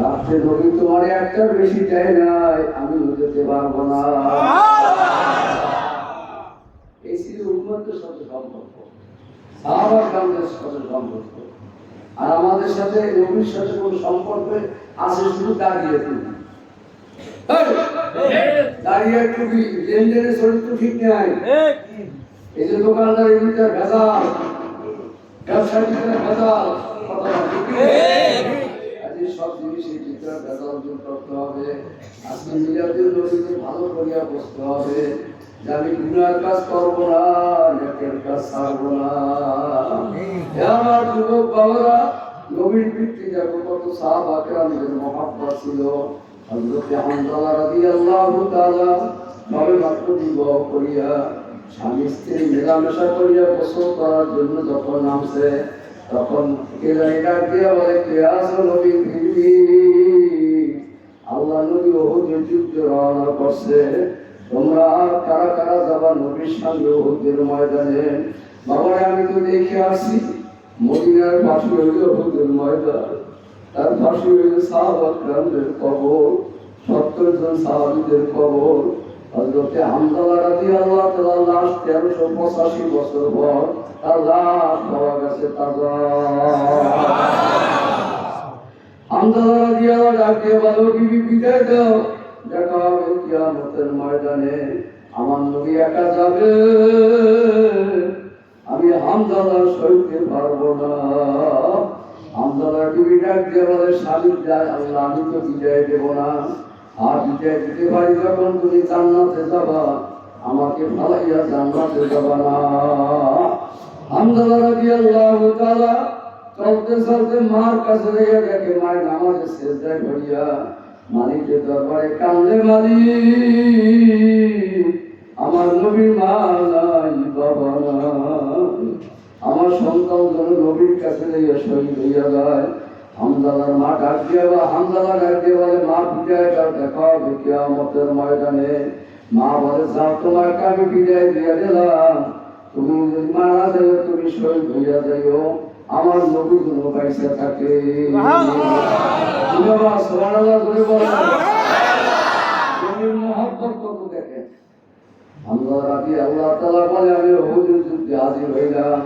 রাত্রে নবী তোমার একটা বেশি চাই নাই, আমি যেতে পারব না। এই ছিল সাথে সম্পর্ক। সাহাবার কামদের সাথে সম্পর্ক। আর আমাদের সাথে নবীর সাথে কোন সম্পর্ক আছে শুধু দাঁড়িয়ে তুমি। দাঁড়িয়ে টুপি লেনদেনের চরিত্র ঠিক নাই? এই যে দোকানদারের ভিতরে ভেজাল, ব্যবসার ভেজাল, কথা সব জিনিসের ভিতরে ভেজাল দূর করতে হবে। আজকে মিলাদের নদীকে ভালো করিয়া বসতে হবে। যে আমি গুনার কাজ করব না, নেকের কাজ ছাড়বো না। আমার যুবক বাবারা ভিত্তি কত ছিল। হযরত হামজালা রাদিয়াল্লাহু তাআলা সবে মাত্র বিবাহ করিয়া স্বামী স্ত্রী মেলামেশা করিয়া গোসল করার জন্য যখন নামছে তখন কে জানি ডাক দিয়া বলে কে নবী আল্লাহ নবী ওহুদের যুদ্ধ রওনা করছে। তোমরা কারা কারা যাবা নবীর সঙ্গে ওহুদের ময়দানে? বাবারে আমি তো দেখে আসি মদিনার পাশে হইল ওহুদের ময়দান। তার পাশে হইল সাহাবাদের কবর, সত্তর জন সাহাবিদের কবর। ময়দানে। আমার নবী একা যাবে। আমি হামদালা সইতে পারব না। হামদালা বিবি ডাক দিয়ে বলে, স্বামী যায় আল্লাহ, আমি তো বিদায় দেবো না। আর বিদায় দিতে পারি যখন তুমি জান্নাতে যাবা, আমাকে ফালাইয়া জান্নাতে যাবা না। হামদালা রাদিয়াল্লাহু তাআলা চলতে চলতে মার কাছে রেখে দেখে, মায়ের নামাজে সেজদায় ভরিয়া মালিকের দরবারে কান্দে মালিক, আমার নবীর মা নাই, বাবা আমার সন্তান যেন নবীর কাছে লইয়া শহীদ হইয়া যায়। হামদালার মা ডাক দিয়ে বা হামদালা ডাক দিয়ে বলে, মা বিদায় দাও, দেখা হবে কিয়ামতের ময়দানে। মা বলে, যাও তোমাকে আমি বিদায় দিয়ে দিলাম? তুমি মারা যাবে তুমি শহীদ হইয়া যাইও। আমার নবী যেন পাইসা থাকে বলে। আমি হুজুর যুদ্ধে হাজির হইলাম।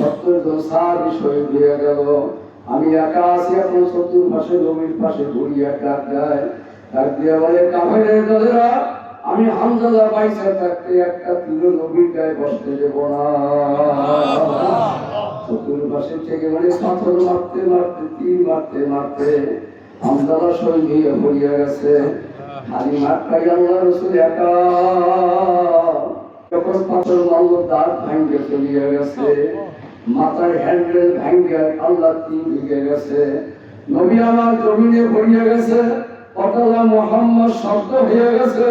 সত্তর জন সাহাবী শহীদ হয়ে গেল। আমি একা আছি এখন শত্রুর পাশে নবীর পাশে ঘুরি এক ডাক যায় ডাক দিয়ে বলে দলেরা, আমি হামজাদা বাইসা থাকতে একটা তুলো নবীর গায়ে বসতে দেব না। শত্রুর পাশে থেকে মানে পাথর মারতে মারতে, তীর মারতে মারতে শহীদ হইয়া পড়িয়া গেছে। খালি মাঠটাই আল্লাহ রসুল একা। যখন পাথর মারল দাঁত ভাঙ্গে চলিয়া গেছে। মাথার হ্যান্ডেল ভাঙ্গে আল্লাহ তিন ঢুকে গেছে। নবী আমার জমিনে পড়িয়া গেছে পতালা মোহাম্মদ শব্দ হয়ে গেছে,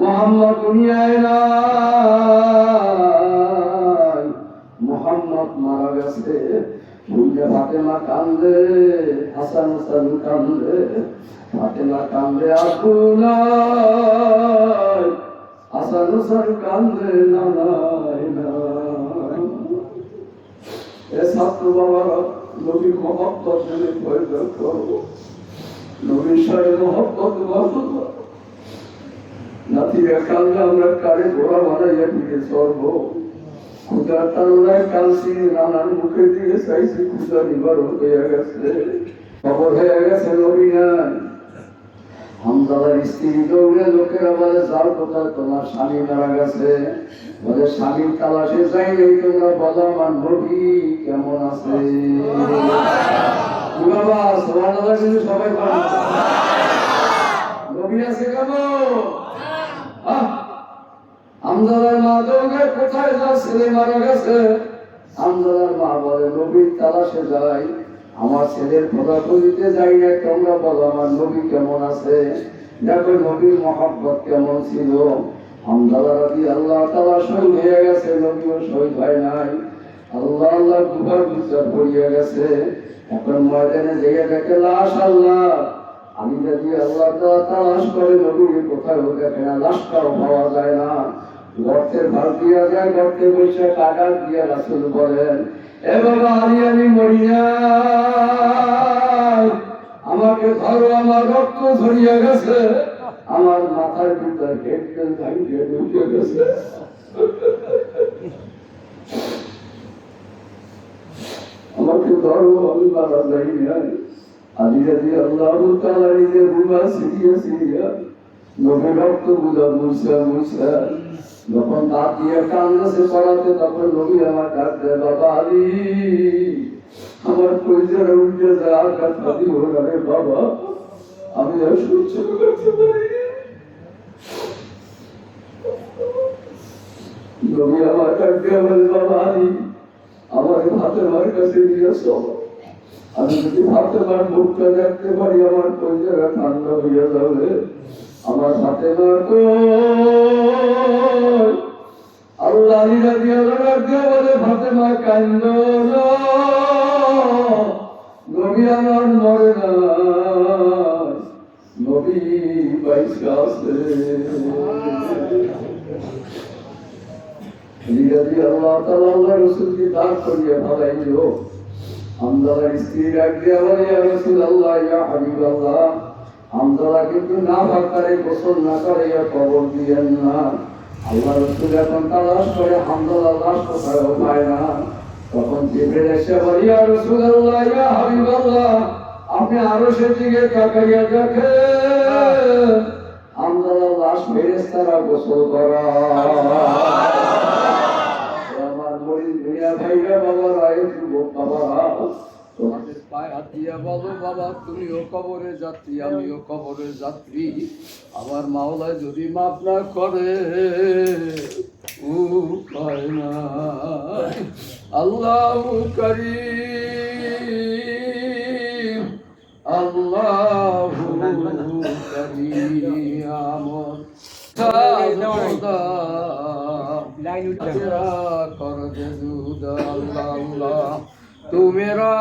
মোহাম্মদ দুনিয়ায় নাই। মোহাম্মদ মারা গেছে শুনলে ফাতেমা কান্দে, হাসান হাসান কান্দে, ফাতেমা কান্দে আপনার হাসান হাসান কান্দে নানাই নাই এ ছাত্র বাবারা নবীর মহব্বত যদি প্রয়োজন করব। নবীর সাথে মহব্বত নাতিরা কান্দে আমরা কারে ঘোড়া বানাইয়া ফিরে চড়বো খুদার তালনায় কালসি নানার মুখের দিকে চাইছি, খুদা নিবারণ হয়ে গেছে। খবর হয়ে গেছে নবী নাই। হামদালার স্ত্রী দৌড়ে লোকেরা বলে যাও কোথায়? তোমার স্বামী মারা গেছে। বলে স্বামীর তালাশে যাই নেই তোমরা বলো আমার নবী কেমন আছে? বাবা সোহানাল্লাহ কিন্তু সবাই পারে নবী আছে কেমন আহ! মা দৌড়ে কোথায়? যা ছেলে মারা গেছে। আমদালার মা বলে নবীর তালাশে যাই। আমার ছেলের কথা বলিতে যাই না তোমরা বলো, আমার নবী কেমন আছে? দেখো, নবীর মহাব্বত কেমন ছিল? আমদালা রাজি আল্লাহ তালা শহীদ হয়ে গেছে, নবীও শহীদ হয় নাই। আল্লাহ আল্লাহ দুবার গেছে। এখন ময়দানে দেখে লাশ আল্লাহ আমি যদি আল্লাহ তাআলা তালাশ করে কোথায় দেখে না, লাশটাও পাওয়া যায় না। গর্তের ভাগ যায় গর্তে বসে কাটা দিয়া রাসুল বলেন এ আমি আমি আমাকে ধরো, আমার রক্ত ঝরিয়ে গেছে। আমার মাথার ভিতর আমাকে ধরো, আমি মারা যাই আদি আদি আল্লাহ তাআলা নিজের রুমা সিরিয়া সিরিয়া নবী রক্ত বুঝা মুসা মুসা যখন দাঁত দিয়ে কান্দাসে পড়াতে তখন নবী আমার দেয় বাবা আমার পরিচয় উঠে যায় আর না রে বাবা। আমি আর সহ্য করতে পারি নবী আমার দিয়ে বলে বাবা আমার ফাতেমার কাছে নিয়ে এসো। আমি যদি ফাতেমার মুখটা দেখতে পারি, আমার পরিচয় ঠান্ডা হয়ে যাবে। আমার তো আল্লাহ রাজি আল্লাহ দিয়ে বলে, ফাতেমা, কান্দ। নবী আমার মরে না। নবী লিগাদি আল্লাহ তাআলা আল্লাহ রাসূলকে দাঁড় করিয়ে ভালাইল স্ত্রী দিয়া বলে, ইয়া রাসূলুল্লাহ, ইয়া হাবিবাল্লাহ আমদালা কিন্তু না ভাকারে গোসল না করে কবর দিয়েন না। আল্লাহ রাসূল এখন তালাশ করে হামদালা লাশ কোথায় পায় না। তখন জিবরিল এসে বলে, ইয়া রাসূলুল্লাহ, ইয়া হাবিবাল্লাহ, আপনি আরও সেদিকে তাকাইয়া দেখেন। আমদালা লাশ ফেরেশতারা গোসল করা আমার মরিদ মিয়া ভাইরা বাবারা এই যুবক বাবারা কাঁদিয়া বলো বাবা তুমিও কবরে যাত্রী আমিও কবরে যাত্রী। আমার মাওলায় যদি মাপ না করে উপায় না আল্লাহ করিম আল্লাহ করিয়াম কর দে দুদ আল্লাহ তুমেরা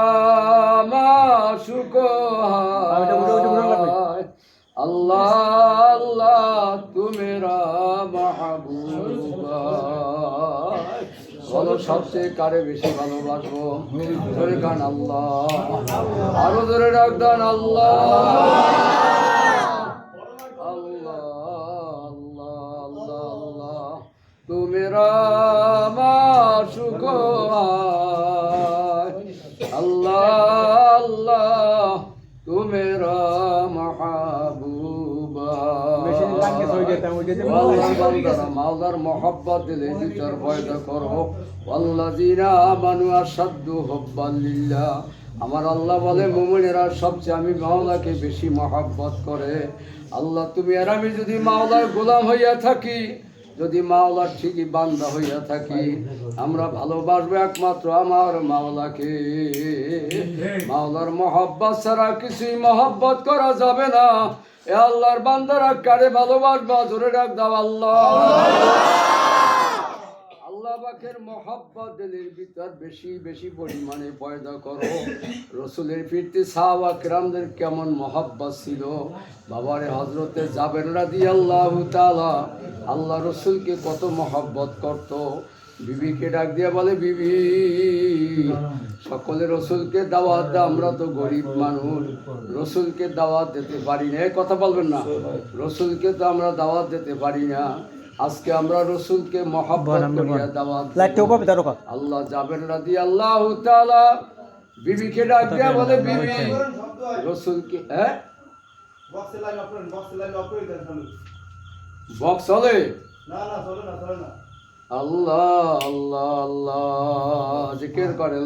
সবচেয়ে কারে বেশি ভালোবাসবো ধরে গান আল্লাহ আরো ধরে ডাক দান আল্লাহ अल्लाह अल्लाह अल्लाह अल्लाह तू मेरा माशुक अल्लाह अल्लाह तू मेरा महबूब মালদার মহব্বত দিলে করো আমার আল্লাহ বলে মুমিনেরা সবচেয়ে আমি মাওলাকে বেশি মহব্বত করে আল্লাহ তুমি আর আমি যদি মাওলার গোলাম হইয়া থাকি যদি মাওলার ঠিকই বান্দা হইয়া থাকি আমরা ভালোবাসবো একমাত্র আমার মাওলাকে মাওলার মহব্বত ছাড়া কিছুই মহব্বত করা যাবে না এ আল্লাহর বান্দারা কারে ভালোবাসবা, জোরে ডাক দাও আল্লাহ। আল্লাহ পাকের মহাব্বত দিলের ভিতর বেশি বেশি পরিমাণে পয়দা করো। রসুলের ফিরতে সাহাবা কিরামদের কেমন মহাব্বত ছিল? বাবারে হজরতে যাবেন রাদি আল্লাহ তালা আল্লাহ রসুলকে কত মহাব্বত করত? বিবিকে ডাক দিয়া বলে বিবি সকলে রসুলকে দাওয়াত দে আমরা তো গরিব মানুষ। রসুলকে দাওয়াত দিতে পারি না। এ কথা বলবেন না। রসুলকে তো আমরা দাওয়াত দিতে পারি না। আজকে আমরা রসুলকে মহাব্বত করিয়া দাওয়াত। আল্লাহ যাবেন রাদি আল্লাহ তাআলা বিবিকে ডাক দিয়া বলে বিবি রসুলকে হ্যাঁ? বক্সে চলে না না চলে না চলে না। আল্লাহ আল্লাহ আল্লাহ জিকির করে